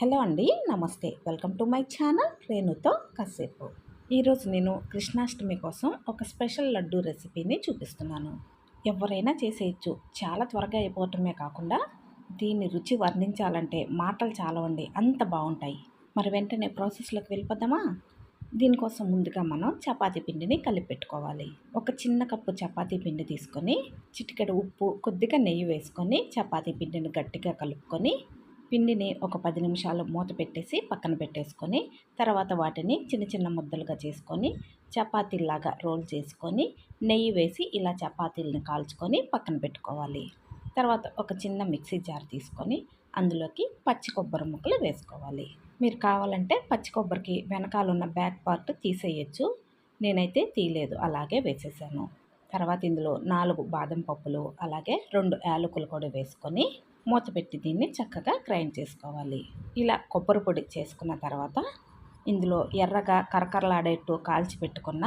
Hello అండి నమస్తే. Welcome to my channel రేణుతో కాసేపు. ఈరోజు నేను కృష్ణాష్టమి కోసం ఒక స్పెషల్ లడ్డు రెసిపీని చూపిస్తున్నాను. ఎవరైనా చేసేయచ్చు. చాలా త్వరగా అయిపోవటమే కాకుండా దీన్ని రుచి వర్ణించాలంటే మాటలు చాలవండి. అంత బాగుంటాయి. మరి వెంటనే ప్రాసెస్లోకి వెళ్ళిపోదామా? దీనికోసం ముందుగా మనం చపాతీ పిండిని కలిపెట్టుకోవాలి ఒక చిన్న కప్పు చపాతీ పిండి తీసుకొని చిటికెడు ఉప్పు కొద్దిగా నెయ్యి వేసుకొని చపాతీ పిండిని గట్టిగా కలుపుకొని పిండిని ఒక పది నిమిషాలు మూత పెట్టేసి పక్కన పెట్టేసుకొని తర్వాత వాటిని చిన్న చిన్న ముద్దలుగా చేసుకొని చపాతీలాగా రోల్ చేసుకొని నెయ్యి వేసి ఇలా చపాతీలను కాల్చుకొని పక్కన పెట్టుకోవాలి. తర్వాత ఒక చిన్న మిక్సీ జార్ తీసుకొని అందులోకి పచ్చి కొబ్బరి ముక్కలు వేసుకోవాలి. మీరు కావాలంటే పచ్చి కొబ్బరికి వెనకాల ఉన్న బ్యాక్ పార్ట్ తీసేయచ్చు. నేనైతే తీయలేదు అలాగే వేసేసాను. తర్వాత ఇందులో నాలుగు బాదం పప్పులు అలాగే రెండు యాలకులు కూడా వేసుకొని మూత పెట్టి దీన్ని చక్కగా గ్రైండ్ చేసుకోవాలి. ఇలా కొబ్బరి పొడి చేసుకున్న తర్వాత ఇందులో ఎర్రగా కరకరలాడేట్టు కాల్చి పెట్టుకున్న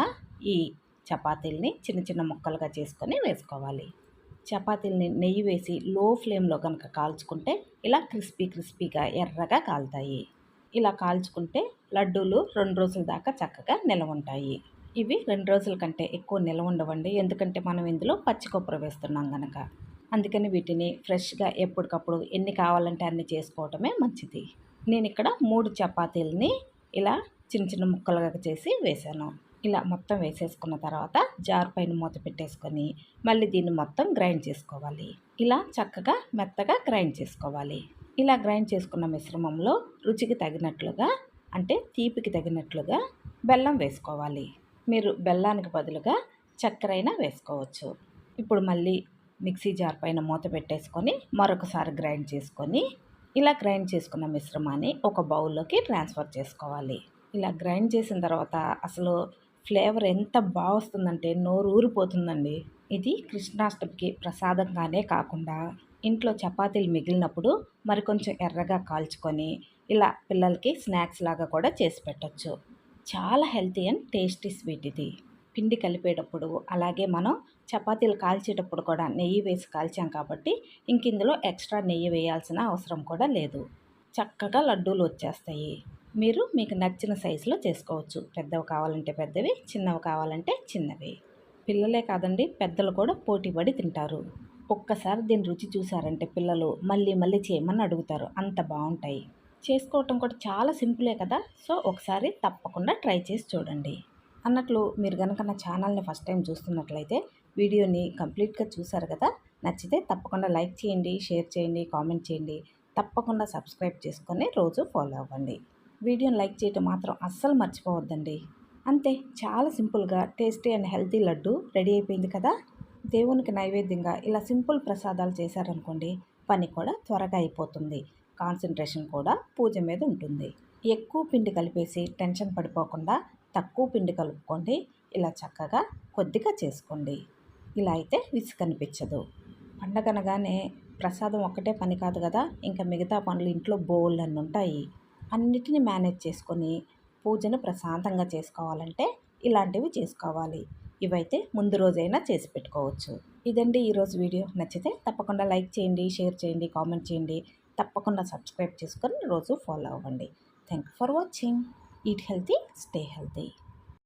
ఈ చపాతీల్ని చిన్న చిన్న ముక్కలుగా చేసుకొని వేసుకోవాలి. చపాతీల్ని నెయ్యి వేసి లో ఫ్లేమ్లో కనుక కాల్చుకుంటే ఇలా క్రిస్పీ క్రిస్పీగా ఎర్రగా కాలుతాయి. ఇలా కాల్చుకుంటే లడ్డూలు రెండు రోజుల దాకా చక్కగా నిలవ ఉంటాయి ఇవి రెండు రోజుల కంటే ఎక్కువ నిల్వ ఉండవండి. ఎందుకంటే మనం ఇందులో పచ్చి కొబ్బరి వేస్తున్నాం కనుక అందుకని వీటిని ఫ్రెష్గా ఎప్పటికప్పుడు ఎన్ని కావాలంటే అన్ని చేసుకోవటమే మంచిది. నేను ఇక్కడ మూడు చపాతీలని ఇలా చిన్న చిన్న ముక్కలుగా చేసి వేసాను ఇలా మొత్తం వేసేసుకున్న తర్వాత జార్ పైన మూత పెట్టేసుకొని మళ్ళీ దీన్ని మొత్తం గ్రైండ్ చేసుకోవాలి. ఇలా చక్కగా మెత్తగా గ్రైండ్ చేసుకోవాలి. ఇలా గ్రైండ్ చేసుకున్న మిశ్రమంలో రుచికి తగినట్లుగా అంటే తీపికి తగినట్లుగా బెల్లం వేసుకోవాలి. మీరు బెల్లానికి బదులుగా చక్కెరైనా అయినా వేసుకోవచ్చు. ఇప్పుడు మళ్ళీ మిక్సీ జార్ పైన మూత పెట్టేసుకొని మరొకసారి గ్రైండ్ చేసుకొని ఇలా గ్రైండ్ చేసుకున్న మిశ్రమాన్ని ఒక బౌల్లోకి ట్రాన్స్ఫర్ చేసుకోవాలి. ఇలా గ్రైండ్ చేసిన తర్వాత అసలు ఫ్లేవర్ ఎంత బాగా వస్తుందంటే నోరు ఊరిపోతుందండి. ఇది కృష్ణాష్టమికి ప్రసాదంగానే కాకుండా ఇంట్లో చపాతీలు మిగిలినప్పుడు మరి కొంచెం ఎర్రగా కాల్చుకొని ఇలా పిల్లలకి స్నాక్స్ లాగా కూడా చేసి పెట్టచ్చు. చాలా హెల్తీ అండ్ టేస్టీ స్వీట్ ఇది. పిండి కలిపేటప్పుడు అలాగే మనం చపాతీలు కాల్చేటప్పుడు కూడా నెయ్యి వేసి కాల్చాం కాబట్టి ఇంక ఇందులో ఎక్స్ట్రా నెయ్యి వేయాల్సిన అవసరం కూడా లేదు. చక్కగా లడ్డూలు వచ్చేస్తాయి. మీరు మీకు నచ్చిన సైజులో చేసుకోవచ్చు. పెద్దవి కావాలంటే పెద్దవి చిన్నవి కావాలంటే చిన్నవి. పిల్లలే కాదండి పెద్దలు కూడా పోటీపడి తింటారు. ఒక్కసారి దీని రుచి చూసారంటే పిల్లలు మళ్ళీ మళ్ళీ చేయమని అడుగుతారు. అంత బాగుంటాయి. చేసుకోవటం కూడా చాలా సింపులే కదా. సో ఒకసారి తప్పకుండా ట్రై చేసి చూడండి. అన్నట్లు మీరు కనుక నా ఛానల్ని ఫస్ట్ టైం చూస్తున్నట్లయితే వీడియోని కంప్లీట్గా చూసారు కదా. నచ్చితే తప్పకుండా లైక్ చేయండి షేర్ చేయండి కామెంట్ చేయండి. తప్పకుండా సబ్స్క్రైబ్ చేసుకొని రోజు ఫాలో అవ్వండి. వీడియోని లైక్ చేయటం మాత్రం అస్సలు మర్చిపోవద్దండి. అంతే చాలా సింపుల్గా tasty and healthy laddoo ready అయిపోయింది కదా. దేవునికి నైవేద్యంగా ఇలా సింపుల్ ప్రసాదాలు చేశారనుకోండి పని కూడా త్వరగా అయిపోతుంది. కాన్సన్ట్రేషన్ కూడా పూజ మీద ఉంటుంది. ఎక్కువ పిండి కలిపేసి టెన్షన్ పడిపోకుండా తక్కువ పిండి కలుపుకోండి. ఇలా చక్కగా కొద్దిగా చేసుకోండి. ఇలా అయితే విసుకనిపించదు పండగ అనగానే ప్రసాదం ఒక్కటే పని కాదు కదా ఇంకా మిగతా పనులు ఇంట్లో బోల్ అన్నీ ఉంటాయి. అన్నిటినీ మేనేజ్ చేసుకొని పూజను ప్రశాంతంగా చేసుకోవాలంటే ఇలాంటివి చేసుకోవాలి. ఇవైతే ముందు రోజైనా చేసి పెట్టుకోవచ్చు. ఇదండి ఈరోజు వీడియో. నచ్చితే తప్పకుండా లైక్ చేయండి షేర్ చేయండి కామెంట్ చేయండి. తప్పకుండా సబ్స్క్రైబ్ చేసుకొని రోజు ఫాలో అవ్వండి. Thank you for watching eat healthy stay healthy